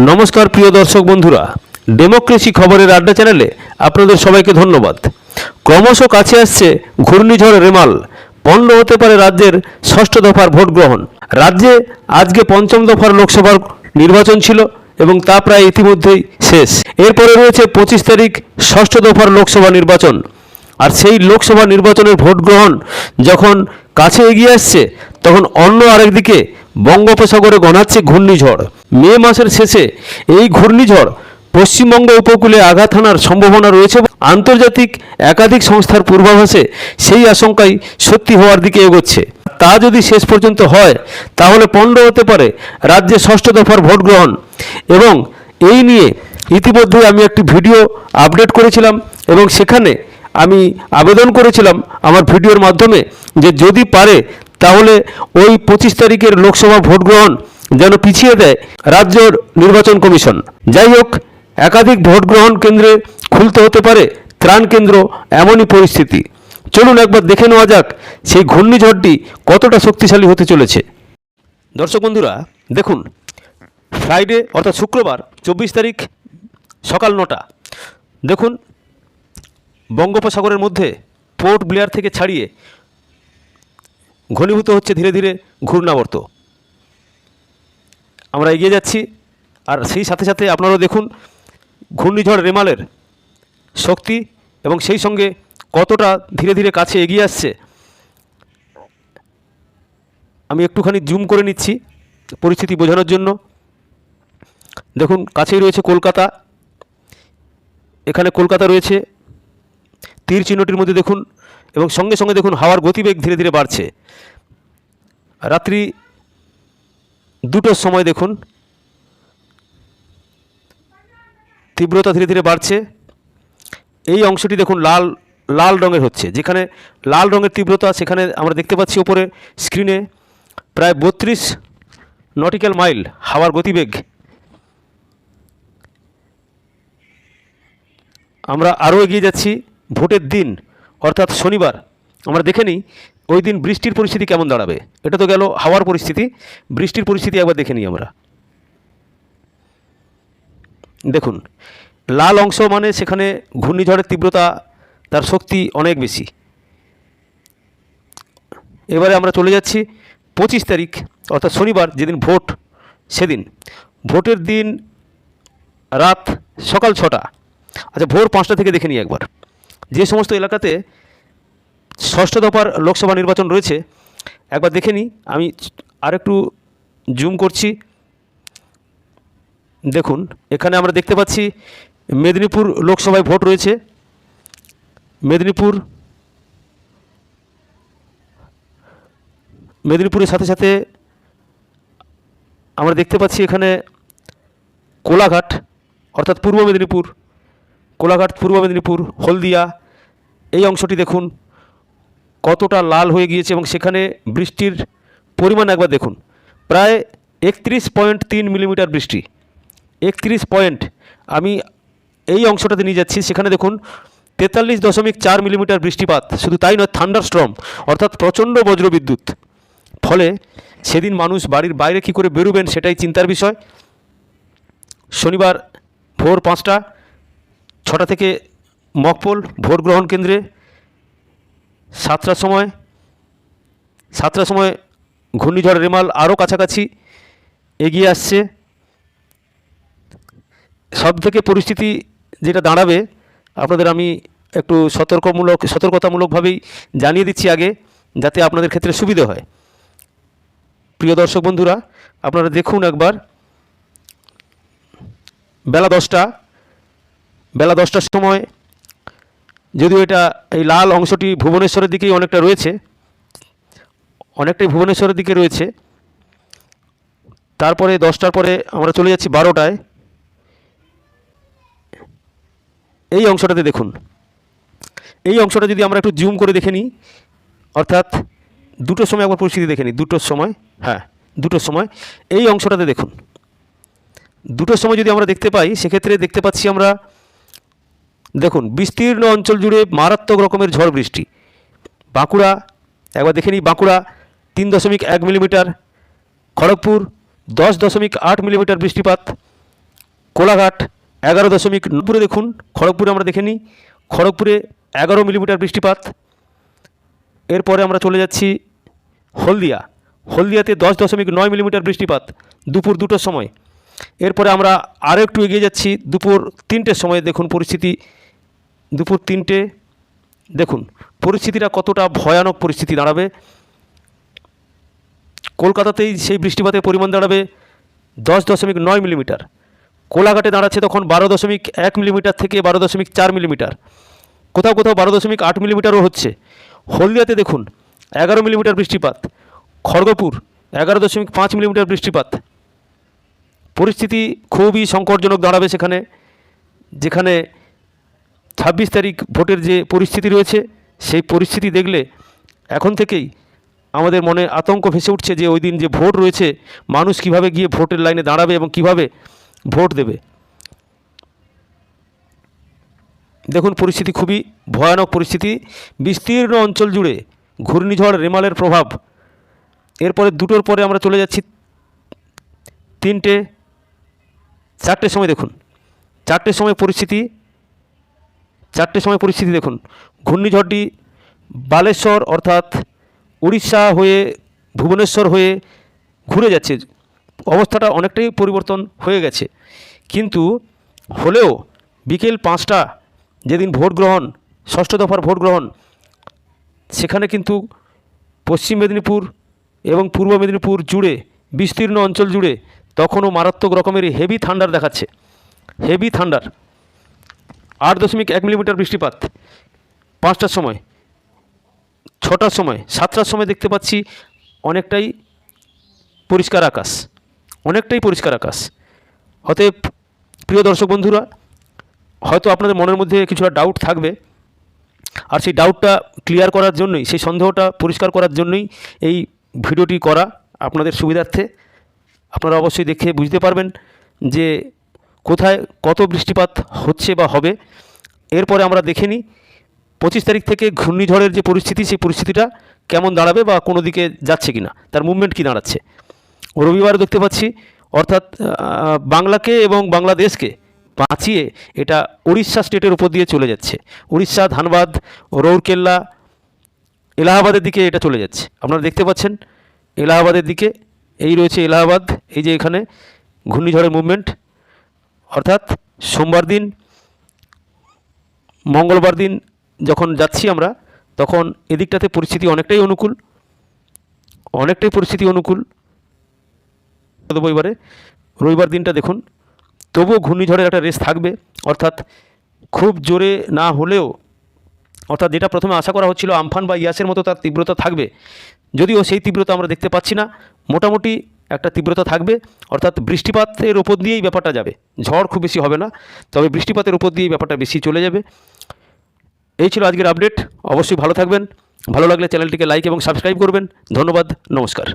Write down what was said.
নমস্কার প্রিয় দর্শক বন্ধুরা ডেমোক্রেসি খবরের আড্ডা চ্যানেলে আপনাদের সবাইকে ধন্যবাদ। ক্রমশ কাছে আসছে ঘূর্ণিঝড় রেমাল পণ্ড হতে পারে রাজ্যের ষষ্ঠ দফার ভোট গ্রহণ। রাজ্যে আজকে পঞ্চম দফার লোকসভার নির্বাচন ছিল এবং তা প্রায় ইতিমধ্যেই শেষ। এরপরে রয়েছে পঁচিশ তারিখ ষষ্ঠ দফার লোকসভা নির্বাচন। আর সেই লোকসভা নির্বাচনের ভোট গ্রহণ যখন কাছে এগিয়ে আসছে তখন অন্য আরেকদিকে বঙ্গোপসাগরে গণাচ্ছে ঘূর্ণিঝড়। মে মাসের শেষে এই ঘূর্ণিঝড় পশ্চিমবঙ্গ উপকূলে আঘাত হানার সম্ভাবনা রয়েছে আন্তর্জাতিক একাধিক সংস্থার পূর্বাভাসে সেই আশঙ্কাই সত্যি হওয়ার দিকে এগোচ্ছে। তা যদি শেষ পর্যন্ত হয়, তাহলে পণ্ড হতে পারে রাজ্যে ষষ্ঠ দফার ভোট গ্রহণ এবং এই নিয়ে ইতিমধ্যে আমি একটি ভিডিও আপডেট করেছিলাম এবং সেখানে আমি আবেদন করেছিলাম আমার ভিডিওর মাধ্যমে যে যদি পারে তাহলে ওই পঁচিশ তারিখের লোকসভা ভোট গ্রহণ যেন পিছিয়ে দেয় রাজ্য নির্বাচন কমিশন। যাই হোক, একাধিক ভোট গ্রহণ কেন্দ্রে খুলতে হতে পারে ত্রাণ কেন্দ্র, এমনই পরিস্থিতি। চলুন একবার দেখে নেওয়া যাক সেই ঘূর্ণিঝড়টি কতটা শক্তিশালী হতে চলেছে। দর্শক বন্ধুরা, দেখুন, ফ্রাইডে অর্থাৎ শুক্রবার, চব্বিশ তারিখ সকাল নটা। দেখুন, বঙ্গোপসাগরের মধ্যে পোর্ট ব্লেয়ার থেকে ছাড়িয়ে ঘনীভূত হচ্ছে ধীরে ধীরে ঘূর্ণাবর্ত। আমরা এগিয়ে যাচ্ছি, আর সেই সাথে সাথে আপনারাও দেখুন ঘূর্ণিঝড় রেমালের শক্তি এবং সেই সঙ্গে কতটা ধীরে ধীরে কাছে এগিয়ে আসছে। আমি একটুখানি জুম করে নিচ্ছি পরিস্থিতি বোঝানোর জন্য। দেখুন, কাছেই রয়েছে কলকাতা। এখানে কলকাতা রয়েছে তীর চিহ্নটির মধ্যে দেখুন এবং সঙ্গে সঙ্গে দেখুন হাওয়ার গতিবেগ ধীরে ধীরে বাড়ছে। রাত্রি দুটোর সময় দেখুন, তীব্রতা ধীরে ধীরে বাড়ছে। এই অংশটি দেখুন লাল লাল রঙের হচ্ছে। যেখানে লাল রঙের তীব্রতা, সেখানে আমরা দেখতে পাচ্ছি ওপরে স্ক্রিনে প্রায় বত্রিশ নটিক্যাল মাইল হাওয়ার গতিবেগ। আমরা আরও এগিয়ে যাচ্ছি। ভোটের দিন, অর্থাৎ শনিবার, আমরা দেখে নিই ওই দিন বৃষ্টির পরিস্থিতি কেমন দাঁড়াবে। এটা তো গেল হাওয়ার পরিস্থিতি, বৃষ্টির পরিস্থিতি একবার দেখে নিই আমরা। দেখুন, লাল অংশ মানে সেখানে ঘূর্ণিঝড়ের তীব্রতা, তার শক্তি অনেক বেশি। এবারে আমরা চলে যাচ্ছি পঁচিশ তারিখ, অর্থাৎ শনিবার, যেদিন ভোট, সেদিন। ভোটের দিন রাত সকাল ছটা। আচ্ছা ভোর পাঁচটা থেকে দেখে নিই একবার। যে সমস্ত এলাকাতে ষষ্ঠ দফার লোকসভা নির্বাচন রয়েছে, একবার দেখে নিই। আমি আরেকটু জুম করছি। দেখুন, এখানে আমরা দেখতে পাচ্ছি মেদিনীপুর লোকসভায় ভোট রয়েছে। মেদিনীপুর মেদিনীপুরের সাথে সাথে আমরা দেখতে পাচ্ছি এখানে কোলাঘাট, অর্থাৎ পূর্ব মেদিনীপুর, কোলাঘাট, পূর্ব মেদিনীপুর, হলদিয়া এই অংশটি দেখুন, কতটা লাল হয়ে গিয়েছে এবং সেখানে বৃষ্টির পরিমাণ একবার দেখুন। প্রায় একত্রিশ পয়েন্ট তিন মিলিমিটার বৃষ্টি। একত্রিশ পয়েন্ট। আমি এই অংশটাতে নিয়ে যাচ্ছি, সেখানে দেখুন, তেতাল্লিশ দশমিক চার মিলিমিটার বৃষ্টিপাত। শুধু তাই নয় থান্ডার স্ট্রম অর্থাৎ প্রচণ্ড বজ্রবিদ্যুৎ। ফলে সেদিন মানুষ বাড়ির বাইরে কী করে বেরোবেন সেটাই চিন্তার বিষয়। শনিবার ভোর পাঁচটা, ছটা থেকে মকপোল ভোট গ্রহণ কেন্দ্রে সাতটার সময় সাতটার সময় ঘূর্ণিঝড় রেমাল আরও কাছাকাছি এগিয়ে আসছে। সব থেকে পরিস্থিতি যেটা দাঁড়াবে, আপনাদের আমি একটু সতর্কমূলক, সতর্কতামূলকভাবেই জানিয়ে দিচ্ছি আগে, যাতে আপনাদের ক্ষেত্রে সুবিধে হয়। প্রিয় দর্শক বন্ধুরা, আপনারা দেখুন একবার। বেলা দশটা, বেলা দশটার সময় যদিও এটা এই লাল অংশটি ভুবনেশ্বরের দিকেই অনেকটা রয়েছে, অনেকটাই ভুবনেশ্বরের দিকে রয়েছে। তারপরে দশটার পরে আমরা চলে যাচ্ছি বারোটায়। এই অংশটাতে দেখুন। এই অংশটা যদি আমরা একটু জুম করে দেখে নিই, অর্থাৎ দুটোর সময় একবার পরিস্থিতি দেখে নিই, দুটোর সময় হ্যাঁ দুটোর সময়। এই অংশটাতে দেখুন। দুটোর সময় যদি আমরা দেখতে পাই, সেক্ষেত্রে দেখতে পাচ্ছি আমরা দেখুন, বিস্তীর্ণ অঞ্চল জুড়ে মারাত্মক রকমের ঝড় বৃষ্টি। বাঁকুড়া, একবার দেখে নিই, বাঁকুড়া তিন দশমিক এক মিলিমিটার, খড়গপুর দশ দশমিক আট মিলিমিটার বৃষ্টিপাত, কোলাঘাট এগারো দশমিক নব্বই দেখুন, খড়গপুরে আমরা দেখে নিই, খড়গপুরে এগারো মিলিমিটার বৃষ্টিপাত। এরপরে আমরা চলে যাচ্ছি হলদিয়া। হলদিয়াতে দশ দশমিক নয় মিলিমিটার বৃষ্টিপাত দুপুর দুটোর সময়। এরপরে আমরা আরও একটু এগিয়ে যাচ্ছি, দুপুর তিনটের সময় দেখুন পরিস্থিতি। দুপুর তিনটে, দেখুন, পরিস্থিতিটা কতটা ভয়ানক পরিস্থিতি দাঁড়াবে। কলকাতাতেই সেই বৃষ্টিপাতের পরিমাণ দাঁড়াবে দশ দশমিক নয় মিলিমিটার। কোলাঘাটে দাঁড়াচ্ছে তখন বারো দশমিক এক মিলিমিটার থেকে বারো দশমিক চার মিলিমিটার। কোথাও কোথাও বারো দশমিক আট মিলিমিটারও হচ্ছে। হলদিয়াতে দেখুন, এগারো মিলিমিটার বৃষ্টিপাত। খড়গপুর, এগারো দশমিক পাঁচ মিলিমিটার বৃষ্টিপাত। পরিস্থিতি খুবই সংকটজনক দাঁড়াবে সেখানে, যেখানে ছাব্বিশ তারিখ ভোটের যে পরিস্থিতি রয়েছে, সেই পরিস্থিতি দেখলে এখন থেকেই আমাদের মনে আতঙ্ক ভেসে উঠছে যে ওই দিন যে ভোট রয়েছে, মানুষ কীভাবে গিয়ে ভোটের লাইনে দাঁড়াবে এবং কীভাবে ভোট দেবে। দেখুন, পরিস্থিতি খুবই ভয়ানক পরিস্থিতি। বিস্তীর্ণ অঞ্চল জুড়ে ঘূর্ণিঝড়, রেমালের প্রভাব। এরপরে দুটোর পরে আমরা চলে যাচ্ছি তিনটে, চারটের সময় দেখুন। চারটের সময় পরিস্থিতি চারটের সময় পরিস্থিতি দেখুন। ঘূর্ণিঝড়টি বালেশ্বর অর্থাৎ উড়িষ্যা হয়ে ভুবনেশ্বর হয়ে ঘুরে যাচ্ছে। অবস্থাটা অনেকটাই পরিবর্তন হয়ে গেছে। কিন্তু হলেও বিকেল পাঁচটা যেদিন ভোট গ্রহণ, ষষ্ঠ দফার ভোট গ্রহণ, সেখানে কিন্তু পশ্চিম মেদিনীপুর এবং পূর্ব মেদিনীপুর জুড়ে, বিস্তীর্ণ অঞ্চল জুড়ে তখনও মারাত্মক রকমের হেভি থান্ডার দেখাচ্ছে। হেভি থান্ডার আট দশমিক এক মিলিমিটার বৃষ্টিপাত। পাঁচটার সময়, ছটার সময়, সাতটার সময় দেখতে পাচ্ছি অনেকটাই পরিষ্কার আকাশ, অনেকটাই পরিষ্কার আকাশ। অতএব প্রিয় দর্শক বন্ধুরা, হয়তো আপনাদের মনের মধ্যে কিছুটা ডাউট থাকবে। আর সেই ডাউটটা ক্লিয়ার করার জন্যই, সেই সন্দেহটা পরিষ্কার করার জন্যই এই ভিডিওটি করা আপনাদের সুবিধার্থে। আপনারা অবশ্যই দেখে বুঝতে পারবেন যে কোথায় কত বৃষ্টিপাত হচ্ছে বা হবে, এরপরে আমরা দেখে নিই পঁচিশ তারিখ থেকে ঘূর্ণিঝড়ের যে পরিস্থিতি, সেই পরিস্থিতিটা কেমন দাঁড়াবে বা কোনো দিকে যাচ্ছে কি না তার মুভমেন্ট কী দাঁড়াচ্ছে। রবিবার দেখতে পাচ্ছি, অর্থাৎ বাংলাকে এবং বাংলাদেশকে বাঁচিয়ে এটা উড়িষ্যা স্টেটের উপর দিয়ে চলে যাচ্ছে। উড়িষ্যা ধানবাদ, রৌরকেল্লা, এলাহাবাদের দিকে এটা চলে যাচ্ছে। আপনারা দেখতে পাচ্ছেন, এলাহাবাদের দিকে, এই রয়েছে এলাহাবাদ, এই যে এখানে ঘূর্ণিঝড়ের মুভমেন্ট অর্থাৎ সোমবার দিন, মঙ্গলবার দিন যখন যাচ্ছি আমরা, তখন এদিকটাতে পরিস্থিতি অনেকটাই অনুকূল, অনেকটাই পরিস্থিতি অনুকূল। দেবো এবারে রবিবার দিনটা দেখুন, তবুও ঘূর্ণিঝড়ের একটা রেস থাকবে। অর্থাৎ খুব জোরে না হলেও, অর্থাৎ যেটা প্রথমে আশা করা হচ্ছিল, আমফান বা ইয়াসের মতো তার তীব্রতা থাকবে। যদিও সেই তীব্রতা আমরা দেখতে পাচ্ছি না। মোটামুটি একটা তীব্রতা থাকবে, অর্থাৎ বৃষ্টিপাতের ওপর দিয়েই ব্যাপারটা যাবে। ঝড় খুব বেশি হবে না, তবে বৃষ্টিপাতের ওপর দিয়েই ব্যাপারটা বেশি চলে যাবে। এই ছিল আজকের আপডেট অবশ্যই ভালো থাকবেন। ভালো লাগলে চ্যানেলটিকে লাইক এবং সাবস্ক্রাইব করবেন। ধন্যবাদ, নমস্কার।